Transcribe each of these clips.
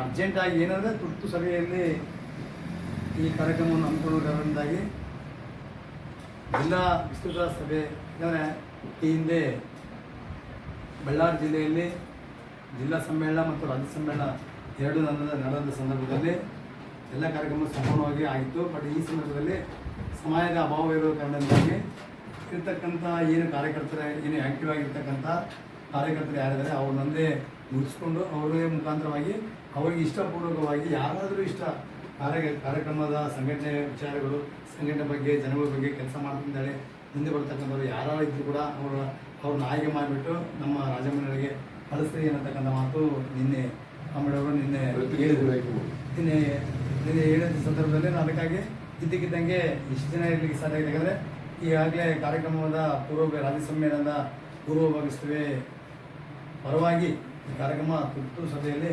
ಅರ್ಜೆಂಟಾಗಿ ಏನಂದರೆ ತುರ್ತು ಸಭೆಯಲ್ಲಿ ಈ ಕಾರ್ಯಕ್ರಮವನ್ನು ಹಮ್ಮಿಕೊಂಡಿರೋದ್ರಿಂದಾಗಿ ಜಿಲ್ಲಾ ವಿಸ್ತೃತ ಸಭೆ ಅಂದರೆ ಈ ಹಿಂದೆ ಬಳ್ಳಾರಿ ಜಿಲ್ಲೆಯಲ್ಲಿ ಜಿಲ್ಲಾ ಸಮ್ಮೇಳನ ಮತ್ತು ರಾಜ್ಯ ಸಮ್ಮೇಳನ ಎರಡು ನನ್ನ ನಡೆದ ಸಂದರ್ಭದಲ್ಲಿ ಎಲ್ಲ ಕಾರ್ಯಕ್ರಮ ಸಂಪೂರ್ಣವಾಗಿ ಆಯಿತು. ಬಟ್ ಈ ಸಂದರ್ಭದಲ್ಲಿ ಸಮಯದ ಅಭಾವ ಇರೋ ಕಾರಣದಿಂದಾಗಿ ಇರ್ತಕ್ಕಂಥ ಏನು ಕಾರ್ಯಕರ್ತರ, ಏನು ಆ್ಯಕ್ಟಿವ್ ಆಗಿರ್ತಕ್ಕಂಥ ಕಾರ್ಯಕರ್ತರು ಯಾರಿದ್ದಾರೆ ಅವ್ರನ್ನೊಂದೇ ಮುಗಿಸ್ಕೊಂಡು ಅವರೇ ಮುಖಾಂತರವಾಗಿ ಅವರಿಗೆ ಇಷ್ಟಪೂರ್ವಕವಾಗಿ ಯಾರಾದರೂ ಇಷ್ಟ ಕಾರ್ಯ ಕಾರ್ಯಕ್ರಮದ ಸಂಘಟನೆ ವಿಚಾರಗಳು, ಸಂಘಟನೆ ಬಗ್ಗೆ, ಜನಗಳ ಬಗ್ಗೆ ಕೆಲಸ ಮಾಡ್ತಿದ್ದಾಳೆ, ಮುಂದೆ ಬರ್ತಕ್ಕಂಥವ್ರು ಯಾರು ಇದ್ದರೂ ಕೂಡ ಅವರ ಅವ್ರನ್ನ ಆಯ್ಕೆ ಮಾಡಿಬಿಟ್ಟು ನಮ್ಮ ರಾಜಮನೆಗಳಿಗೆ ಕಳಿಸ್ರಿ ಅನ್ನತಕ್ಕಂಥ ಮಾತು ನಿನ್ನೆ ಅವರು ನಿನ್ನೆ ಹೇಳಿದ್ರು. ನಿನ್ನೆ ನಿನ್ನೆ ಹೇಳಿದ ಸಂದರ್ಭದಲ್ಲಿ ನಾನು ಅದಕ್ಕಾಗಿ ಇದ್ದಕ್ಕಿದ್ದಂಗೆ ಇಷ್ಟು ಜನ ಇರಲಿಕ್ಕೆ ಸಾಧ್ಯ ಆಗಿದೆ ಯಾಕಂದರೆ ಈಗಾಗಲೇ ಕಾರ್ಯಕ್ರಮದ ಪೂರ್ವ ರಾಜ್ಯ ಸಮ್ಮೇಳನದ ಪರವಾಗಿ ಈ ಕಾರ್ಯಕ್ರಮ ತುರ್ತು ಸಭೆಯಲ್ಲಿ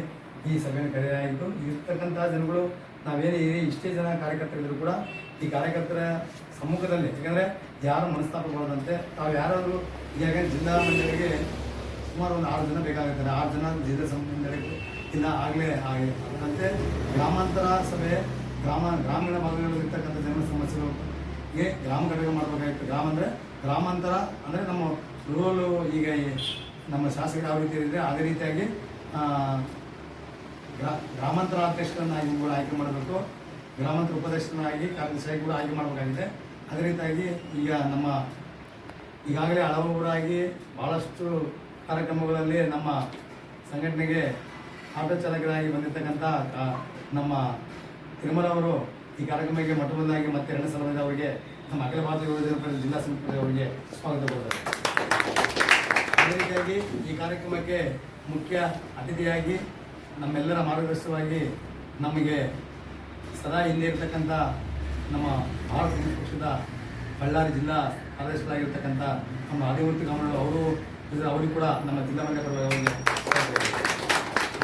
ಈ ಸಭೆಯನ್ನು ಕರೆಯಲಾಯಿತು. ಇರ್ತಕ್ಕಂಥ ಜನಗಳು, ನಾವೇನೇ ಇಷ್ಟೇ ಜನ ಕಾರ್ಯಕರ್ತರಿದ್ರು ಕೂಡ ಈ ಕಾರ್ಯಕರ್ತರ ಸಮ್ಮುಖದಲ್ಲಿ, ಯಾಕಂದರೆ ಯಾರು ಮನಸ್ತಾಪ ಮಾಡದಂತೆ ತಾವು ಯಾರಾದರೂ ಈಗಾಗಲೇ ಜಿಲ್ಲಾ ಮಂಡಳಿಗೆ ಸುಮಾರು ಒಂದು ಆರು ಜನ ಬೇಕಾಗುತ್ತಾರೆ ಆರು ಜನ ಜಿಲ್ಲಾ ಮಂಡಳಿಗೆ ಇಲ್ಲ ಆಗಲೇ ಆಗಲಿ ಅದರಂತೆ ಗ್ರಾಮಾಂತರ ಸಭೆ, ಗ್ರಾಮ, ಗ್ರಾಮೀಣ ಭಾಗಗಳಲ್ಲಿರ್ತಕ್ಕಂಥ ಜನರ ಸಮಸ್ಯೆಗಳಿಗೆ ಗ್ರಾಮ ಘಟಕ ಮಾಡಬೇಕಾಗಿತ್ತು. ಗ್ರಾಮ ಅಂದರೆ, ಗ್ರಾಮಾಂತರ ಅಂದರೆ ನಮ್ಮ ರೂರಲ್ ಈಗ ನಮ್ಮ ಶಾಸಕರು ಯಾವ ರೀತಿ ಇದೆ ಅದೇ ರೀತಿಯಾಗಿ ಗ್ರಾಮಾಂತರ ಅಧ್ಯಕ್ಷರನ್ನಾಗಿ ಕೂಡ ಆಯ್ಕೆ ಮಾಡಬೇಕು. ಗ್ರಾಮಾಂತರ ಉಪಾಧ್ಯಕ್ಷರನ್ನಾಗಿ ಕಾಂಗ್ರೆಸ್ ಕೂಡ ಆಯ್ಕೆ ಮಾಡಬೇಕಾಗಿದೆ. ಅದೇ ರೀತಿಯಾಗಿ ಈಗ ನಮ್ಮ, ಈಗಾಗಲೇ ಹಲವರಾಗಿ ಭಾಳಷ್ಟು ಕಾರ್ಯಕ್ರಮಗಳಲ್ಲಿ ನಮ್ಮ ಸಂಘಟನೆಗೆ ಆಟೋ ಚಾಲಕರಾಗಿ ಬಂದಿರತಕ್ಕಂಥ ನಮ್ಮ ತಿರುಮಲವರು ಈ ಕಾರ್ಯಕ್ರಮಕ್ಕೆ ಮೊಟ್ಟ ಮೊದಲಾಗಿ ಮತ್ತೆ ಎರಡನೇ ಸಲವಾಗಿ ಅವರಿಗೆ, ನಮ್ಮ ಅಖಿಲ ಭಾರತ ಜಿಲ್ಲಾ ಸಮಿತಿ ಅವರಿಗೆ ಸ್ವಾಗತ ಕೊಡ್ತಾರೆ ಅದೇ ಈ ಕಾರ್ಯಕ್ರಮಕ್ಕೆ ಮುಖ್ಯ ಅತಿಥಿಯಾಗಿ ನಮ್ಮೆಲ್ಲರ ಮಾರ್ಗದರ್ಶಕವಾಗಿ ನಮಗೆ ಸದಾ ಹಿಂದೆ ಇರತಕ್ಕಂಥ ನಮ್ಮ ಭಾರತ ಪಕ್ಷದ ಬಳ್ಳಾರಿ ಜಿಲ್ಲಾ ಕಾರ್ಯದರ್ಶಿಗಳಾಗಿರ್ತಕ್ಕಂಥ ನಮ್ಮ ಆದಿಮೂರ್ತಿ ಗಮನ ಅವರು ಅವರಿಗೂ ಕೂಡ ನಮ್ಮ ಜಿಲ್ಲಾ ಮಂಡಳಿ ಪರವಾಗಿ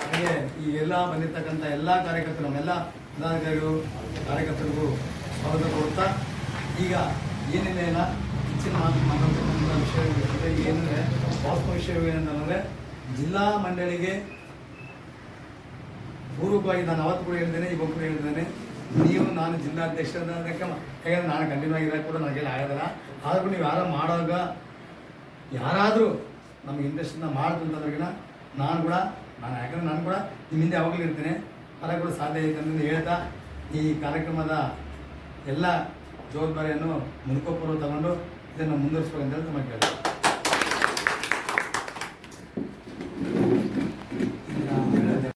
ಹಾಗೆ ಈ ಎಲ್ಲ ಬಂದಿರತಕ್ಕಂಥ ಎಲ್ಲ ಕಾರ್ಯಕರ್ತರು, ನಮ್ಮೆಲ್ಲ ಪದಾಧಿಕಾರಿಗಳು, ಕಾರ್ಯಕರ್ತರಿಗೂ ಸ್ವಾಗತ ಕೊಡ್ತಾ ಈಗ ಏನೇನೇನ ಹೆಚ್ಚಿನ ಮಾತು ಮಾತಾಡ್ತಕ್ಕಂಥ ವಿಷಯ ಏನಂದರೆ ವಾಸ್ತವ ವಿಷಯವೇನೆಂದರೆ ಜಿಲ್ಲಾ ಮಂಡಳಿಗೆ ಪೂರ್ವಕವಾಗಿ ನಾನು ಅವತ್ತು ಕೂಡ ಹೇಳಿದ್ದೇನೆ ಇವತ್ತು ಕೂಡ ಹೇಳಿದ್ದೇನೆ ನೀವು ನಾನು ಜಿಲ್ಲಾಧ್ಯಕ್ಷರ ಯಾಕಂದರೆ ನಾನು ಕಂಟಿನ್ಯೂ ಕೂಡ ನನಗೆಲ್ಲ ಆಗೋದಿಲ್ಲ. ಆದರೂ ನೀವು ಯಾರೋ ಮಾಡುವಾಗ ಯಾರಾದರೂ ನಮ್ಮ ಇಂಟ್ರೆಸ್ಟನ್ನ ಮಾಡ್ತು ಅಂತಂದ್ರಿಗಿನ ನಾನು ಕೂಡ, ನಾನು ಯಾಕಂದರೆ ನಾನು ಕೂಡ ನಿಮ್ಮ ಹಿಂದೆ ಯಾವಾಗಲೂ ಇರ್ತೇನೆ. ಅದ ಕೂಡ ಸಾಧ್ಯ ಐತೆ ಅಂತ ಹೇಳ್ತಾ ಈ ಕಾರ್ಯಕ್ರಮದ ಎಲ್ಲ ಜವಾಬ್ದಾರಿಯನ್ನು ಮುನ್ಕೊಪ್ಪರು ತಗೊಂಡು ಇದನ್ನು ಮುಂದುವರಿಸ್ಬೇಕಂತ ಹೇಳಿ ಕೇಳ್ತೀನಿ